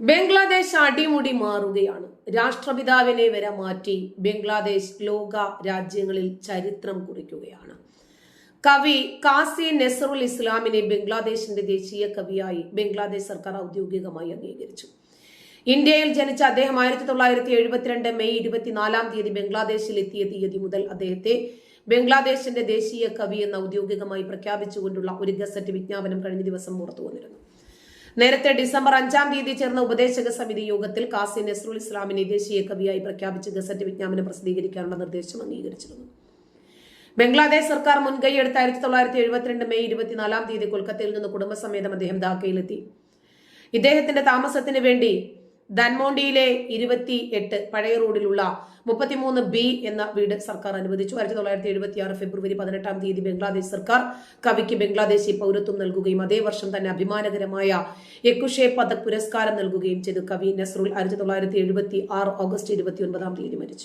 ബംഗ്ലാദേശ് അടിമുടി മാറുകയാണ്. രാഷ്ട്രപിതാവിനെ വരെ മാറ്റി ബംഗ്ലാദേശ് ലോക രാജ്യങ്ങളിൽ ചരിത്രം കുറിക്കുകയാണ്. കവി കാസി നെസറുൽ ഇസ്ലാമിനെ ബംഗ്ലാദേശിന്റെ ദേശീയ കവിയായി ബംഗ്ലാദേശ് സർക്കാർ ഔദ്യോഗികമായി അംഗീകരിച്ചു. ഇന്ത്യയിൽ ജനിച്ച അദ്ദേഹം ആയിരത്തി തൊള്ളായിരത്തി എഴുപത്തിരണ്ട് മെയ് ഇരുപത്തിനാലാം തീയതി ബംഗ്ലാദേശിൽ എത്തിയ തീയതി മുതൽ അദ്ദേഹത്തെ ബംഗ്ലാദേശിന്റെ ദേശീയ കവി എന്ന് ഔദ്യോഗികമായി പ്രഖ്യാപിച്ചുകൊണ്ടുള്ള ഒരു ഗസറ്റ് വിജ്ഞാപനം കഴിഞ്ഞ ദിവസം പുറത്തു വന്നിരുന്നു നേരത്തെ ഡിസംബർ അഞ്ചാം തീയതി ചേർന്ന ഉപദേശക സമിതി യോഗത്തിൽ കാസി നസ്രുൽ ഇസ്ലാമിനെ ദേശീയ കവിയായി പ്രഖ്യാപിച്ച് ഗസറ്റ് വിജ്ഞാപനം പ്രസിദ്ധീകരിക്കാനുള്ള നിർദ്ദേശം അംഗീകരിച്ചിരുന്നു. ബംഗ്ലാദേശ് സർക്കാർ മുൻകൈയെടുത്ത് ആയിരത്തി തൊള്ളായിരത്തി എഴുപത്തിരണ്ട് മെയ് ഇരുപത്തിനാലാം തീയതി കൊൽക്കത്തയിൽ നിന്ന് കുടുംബസമേതം അദ്ദേഹം ധാക്കയിലെത്തി. ഇദ്ദേഹത്തിന്റെ താമസത്തിന് വേണ്ടി ധൻമോണ്ടിയിലെ ഇരുപത്തി എട്ട് പഴയ റോഡിലുള്ള മുപ്പത്തിമൂന്ന് ബി എന്ന വീട് സർക്കാർ അനുവദിച്ചു. ആയിരത്തി തൊള്ളായിരത്തി എഴുപത്തി ആറ് ഫെബ്രുവരി പതിനെട്ടാം തീയതി ബംഗ്ലാദേശ് സർക്കാർ കവിക്ക് ബംഗ്ലാദേശി പൗരത്വം നൽകുകയും അതേ വർഷം തന്നെ അഭിമാനകരമായ യക്കുഷേ പദക് പുരസ്കാരം നൽകുകയും ചെയ്തു. കവി നസ്രുൽ ആയിരത്തി തൊള്ളായിരത്തി എഴുപത്തി ആറ് ഓഗസ്റ്റ് ഇരുപത്തി ഒൻപതാം തീയതി മരിച്ചു.